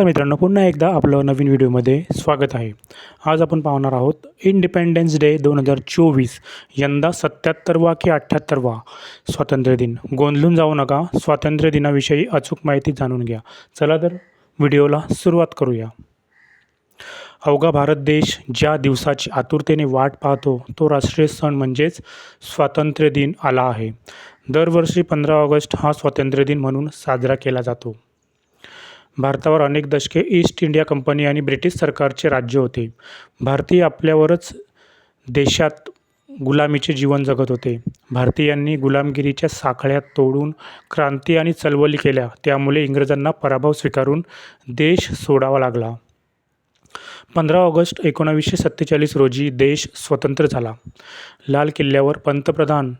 तर मित्रांनो पुन्हा एकदा आपलं नवीन व्हिडिओमध्ये स्वागत आहे. आज आपण पाहणार आहोत इंडिपेंडन्स डे दोन हजार चोवीस यंदा सत्याहत्तरवा की अठ्ठ्याहत्तरवा? स्वातंत्र्य दिन. गोंधळून जाऊ नका स्वातंत्र्य दिनाविषयी अचूक माहिती जाणून घ्या. चला तर व्हिडिओला सुरुवात करूया. अवघा भारत देश ज्या दिवसाची आतुरतेने वाट पाहतो तो राष्ट्रीय सण म्हणजेच स्वातंत्र्य दिन आला आहे. दरवर्षी पंधरा ऑगस्ट हा स्वातंत्र्य दिन म्हणून साजरा केला जातो. भारतावर अनेक दशके ईस्ट इंडिया कंपनी आणि ब्रिटिश सरकारचे राज्य होते. भारतीय आपल्यावरच देशात गुलामीचे जीवन जगत होते. भारतीयांनी गुलामगिरीच्या साखळ्या तोडून क्रांती आणि चळवळी केल्या. त्यामुळे इंग्रजांना पराभव स्वीकारून देश सोडावा लागला. पंधरा ऑगस्ट एकोणावीसशे सत्तेचाळीस रोजी देश स्वतंत्र झाला. लाल किल्ल्यावर पंतप्रधान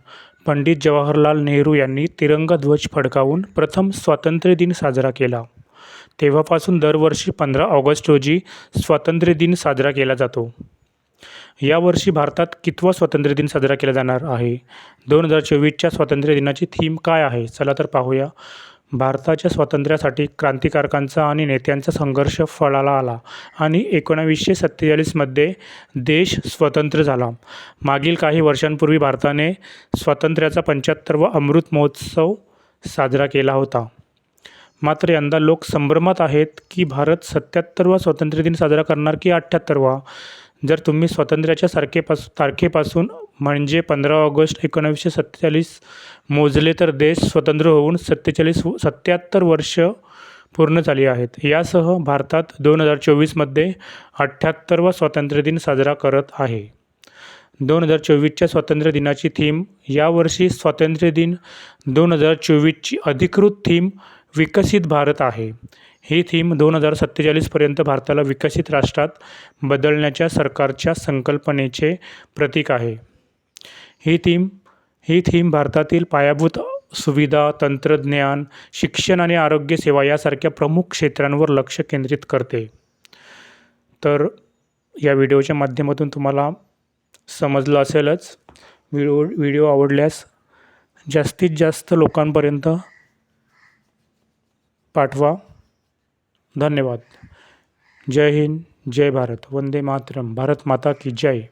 पंडित जवाहरलाल नेहरू यांनी तिरंगा ध्वज फडकावून प्रथम स्वातंत्र्य दिन साजरा केला. तेव्हापासून दरवर्षी पंधरा ऑगस्ट रोजी स्वातंत्र्य दिन साजरा केला जातो. यावर्षी भारतात कितवा स्वातंत्र्य दिन साजरा केला जाणार आहे? दोन हजार चोवीसच्या स्वातंत्र्य दिनाची थीम काय आहे? चला तर पाहूया. भारताच्या स्वातंत्र्यासाठी क्रांतिकारकांचा आणि नेत्यांचा संघर्ष फळाला आला आणि एकोणावीसशे सत्तेचाळीसमध्ये देश स्वतंत्र झाला. मागील काही वर्षांपूर्वी भारताने स्वातंत्र्याचा पंच्याहत्तरवा अमृत महोत्सव साजरा केला होता. मात्र यंदा लोक संभ्रमात आहेत की भारत सत्याहत्तरवा स्वातंत्र्य दिन साजरा करणार की अठ्ठ्याहत्तरवा? जर तुम्ही स्वातंत्र्याच्या सारखेपास तारखेपासून म्हणजे पंधरा ऑगस्ट एकोणावीसशे सत्तेचाळीस मोजले तर देश स्वतंत्र होऊन सत्तेचाळीस सत्याहत्तर वर्ष पूर्ण झाली आहेत. यासह भारतात दोन हजार चोवीसमध्ये अठ्ठ्याहत्तरवा स्वातंत्र्य दिन साजरा करत आहे. दोन हजार चोवीसच्या स्वातंत्र्य दिनाची थीम यावर्षी स्वातंत्र्य दिन दोन हजार चोवीसची अधिकृत थीम विकसित भारत आहे. ही थीम दोन हजार सत्तेचाळीसपर्यंत भारताला विकसित राष्ट्रात बदलण्याच्या सरकारच्या संकल्पनेचे प्रतीक आहे. ही थीम ही थीम भारतातील पायाभूत सुविधा तंत्रज्ञान शिक्षण आणि आरोग्य सेवा यासारख्या प्रमुख क्षेत्रांवर लक्ष केंद्रित करते. तर या व्हिडिओच्या माध्यमातून तुम्हाला समजलं असेलच व्हिडिओ व्हिडिओ आवडल्यास जास्तीत जास्त लोकांपर्यंत पाठवा. धन्यवाद. जय हिंद जय भारत. वंदे मातरम. भारत माता की जय.